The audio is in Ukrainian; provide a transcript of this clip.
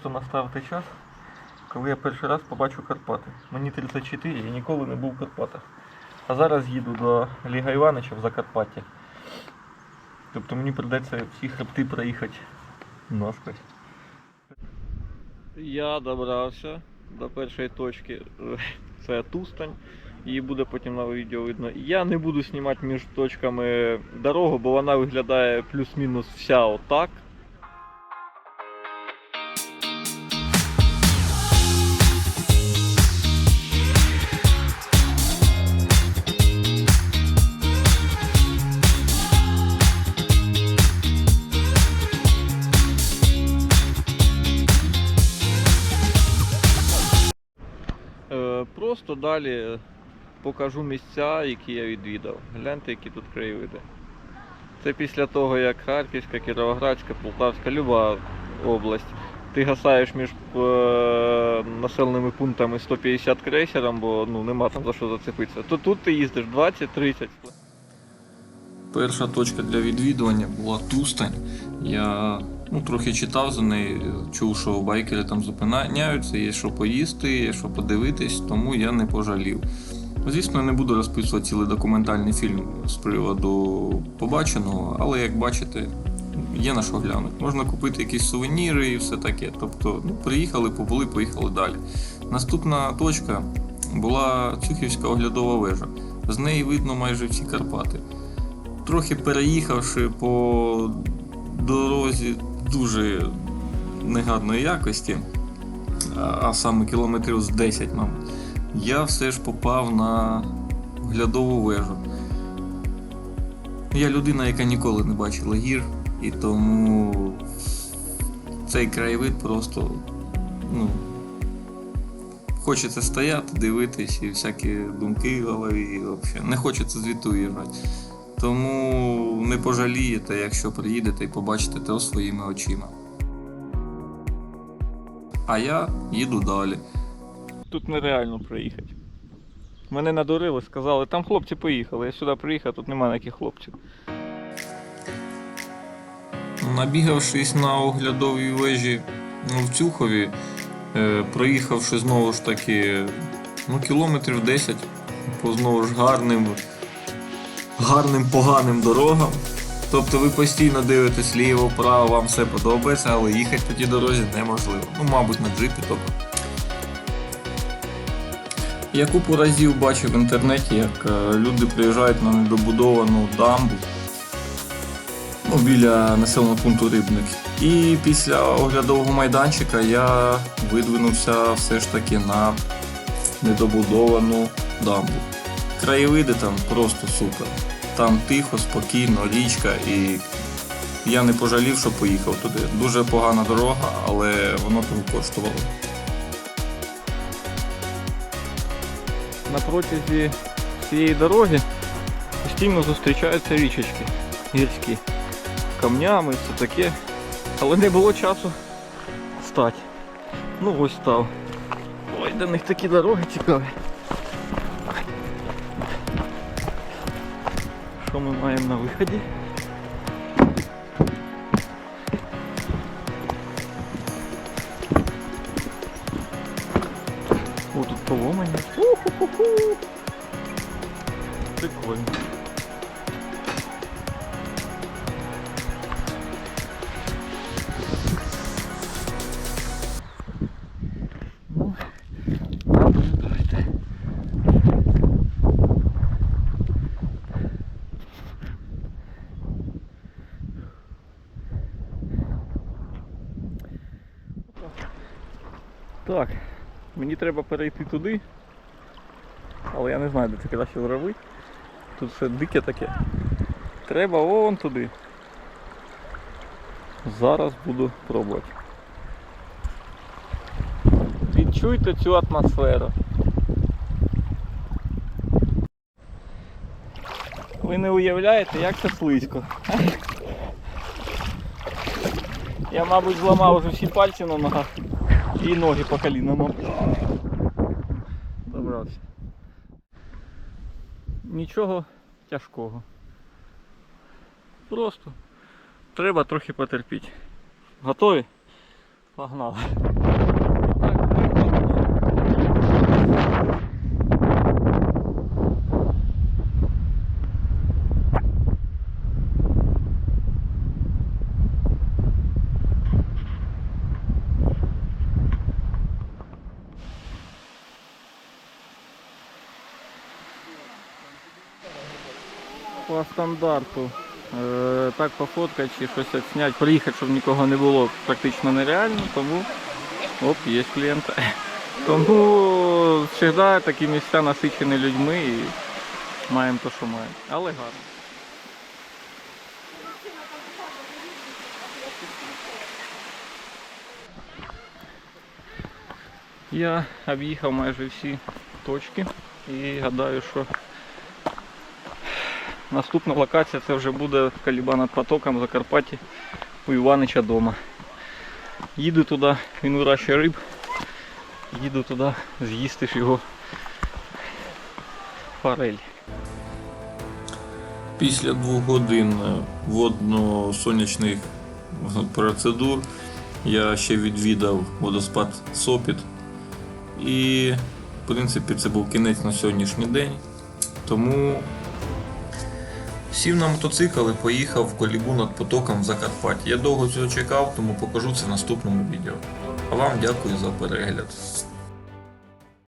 що настав той час, коли я перший раз побачу Карпати. Мені 34, я ніколи не був в Карпатах. А зараз їду до Ліга Івановича в Закарпаття. Тобто мені прийдеться всі хребти проїхати насквозь. Я добрався до першої точки. Це Тустань. Її буде потім на відео видно. Я не буду знімати між точками дорогу, бо вона виглядає плюс-мінус вся отак. Просто далі покажу місця, які я відвідав. Гляньте, які тут краєвиди. Це після того, як Харківська, Кіровоградська, Полтавська, люба область. Ти гасаєш між е, населеними пунктами 150 крейсером, бо ну, нема там за що зацепитися. То тут ти їздиш 20-30. Перша точка для відвідування була Тустань. Я ну, трохи читав за неї, чув, що байкери там зупиняються, є що поїсти, є що подивитись, тому я не пожалів. Звісно, не буду розписувати цілий документальний фільм з приводу побаченого, але як бачите, є на що глянути. Можна купити якісь сувеніри і все таке. Тобто, ну, приїхали, побули, поїхали далі. Наступна точка була Цюхівська оглядова вежа. З неї видно майже всі Карпати трохи переїхавши по дорозі дуже негадної якості, а саме кілометрів з 10, мабуть, я все ж попав на глядову вежу. Я людина, яка ніколи не бачила гір, і тому цей краєвид просто ну, хочеться стояти, дивитись і всякі думки в голові. Взагалі не хочеться звідти уїжджати. Тому не пожалієте, якщо приїдете і побачите те своїми очима. А я їду далі. Тут нереально проїхати. Мене надурили, сказали, там хлопці поїхали. Я сюди приїхав, тут немає ніяких хлопців. Набігавшись на оглядовій вежі ну, в Цюхові, е, проїхавши знову ж таки ну, кілометрів 10 по знову ж гарним, гарним поганим дорогам. Тобто ви постійно дивитесь ліво, вправо, вам все подобається, але їхати по тій дорозі неможливо. Ну, мабуть, на джипі тобто. Я купу разів бачив в інтернеті, як е, люди приїжджають на недобудовану дамбу ну, біля населеного пункту Рибник. І після оглядового майданчика я видвинувся все ж таки на недобудовану дамбу. Краєвиди там просто супер. Там тихо, спокійно, річка і я не пожалів, що поїхав туди. Дуже погана дорога, але воно того коштувало. На протязі цієї дороги постійно зустрічаються річечки гірські. Камнями, все таке. Але не було часу стати. Ну ось став. Ой, до них такі дороги цікаві. Що ми маємо на виході? О, тут поломані. Уху-ху-ху. Прикольно. Так, мені треба перейти туди, але я не знаю, де це краще зробити. Тут все дике таке. Треба вон туди. Зараз буду пробувати. Відчуйте цю атмосферу. Ви не уявляєте, як це слизько. Я, мабуть, зламав вже всі пальці на ногах і ноги по колінам. Добрався. Нічого тяжкого. Просто треба трохи потерпіти. Готові? Погнали. По стандарту. Е, так пофоткати чи щось відсняти, приїхати, щоб нікого не було, практично нереально, тому оп, є клієнт. Тому завжди такі місця насичені людьми і маємо те, що маємо. Але гарно. Я об'їхав майже всі точки і гадаю, що Наступна локація це вже буде Каліба над потоком в Закарпатті у Іванича дома. Їду туди, він вирощує риб. Їду туди з'їсти ж його форель. Після двох годин водно-сонячних процедур я ще відвідав водоспад Сопіт. І, в принципі, це був кінець на сьогоднішній день. Тому сів на мотоцикл і поїхав в колібу над потоком в Закарпатті. Я довго цього чекав, тому покажу це в наступному відео. А вам дякую за перегляд.